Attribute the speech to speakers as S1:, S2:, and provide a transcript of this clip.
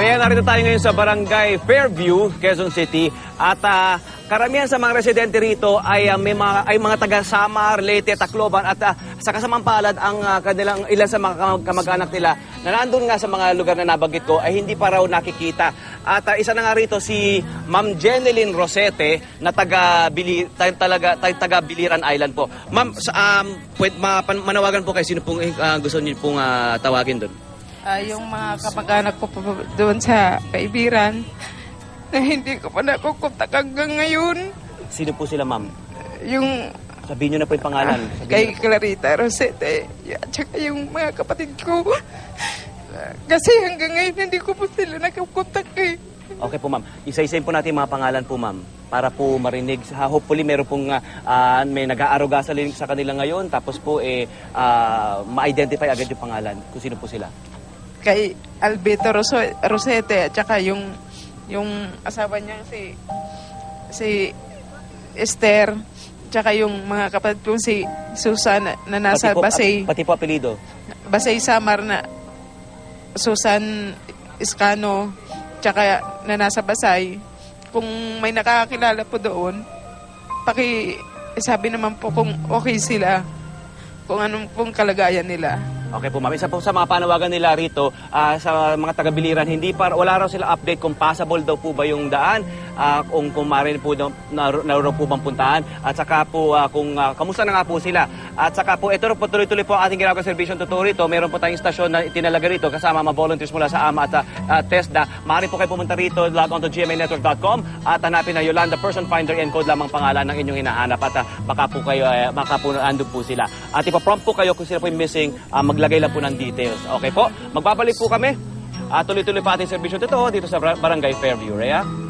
S1: Rhea, narito tayo ngayon sa Barangay Fairview, Quezon City. At ah, karamihan sa mga residente rito ay ah, may mga ay mga taga Samar, Leyte, Tacloban at ah, sa kasamang palad ang ah, kanilang ilan sa mga kam- kamag-anak nila na nandun nga sa mga lugar na nabanggit ko ay hindi pa raw nakikita. At ah, isa na nga rito si Ma'am Jeneline Rosete na taga Bili, ta- talaga ta- taga Biliran Island po. Ma'am, um, pwed, ma- pan- manawagan po kayo sino pong ah, gusto niyo pong ah, tawagin doon?
S2: Ah, yung mga kamag-anak ko pa doon sa kaibiran na hindi ko pa nakukontak hanggang ngayon.
S1: Sino po sila, ma'am?
S2: Yung
S1: Sabihin niyo na po yung pangalan. Sabihin
S2: kay. Clarita Rosete at saka yung mga kapatid ko. Kasi hanggang ngayon hindi ko po sila nakukontak eh.
S1: Okay po, ma'am. Isa-isayin po natin mga pangalan po, ma'am. Para po marinig. Ha, Hopefully, meron pong ah, ah, may nag-aaruga sa, sa kanila ngayon. Tapos po, eh, ah, ma-identify agad yung pangalan kung sino po sila.
S2: Kay Alberto Rosete at saka yung yung asawa niya si si Esther tsaka yung mga kapatid ko si Susan na nasa
S1: pati po,
S2: Basay.
S1: Pati po apelido.
S2: Basay Samar na Susan Iscano tsaka na nasa Basay kung may nakakakilala po doon paki sabi naman po kung okay sila kung anong pong kalagayan nila
S1: Okay po, ma'am. Po sa mga panawagan nila rito ah, sa mga taga-biliran, hindi pa, wala raw sila update kung passable daw po ba yung daan, ah, kung maaaring po nar- naroon po bang puntahan, at saka po ah, kung ah, kamusta na nga po sila. At saka po, ito po tuloy-tuloy po ang ating ginagawa servisyon totoo rito. Meron po tayong istasyon na itinalaga rito kasama mga volunteers mula sa AMA at ah, TESDA. Maaari po kayo pumunta rito, log on to gmanetwork.com at hanapin na Yolanda Person Finder and code lamang pangalan ng inyong hinahanap at ah, baka po kayo, eh, baka po andun po sila. At ipaprompt po kayo kung sila po yung missing, ah, maglagay lang po ng details. Okay po? Magbabalik po kami. At tuloy-tuloy pa ating servisyon totoo dito sa Bar- Barangay Fairview. Rhea?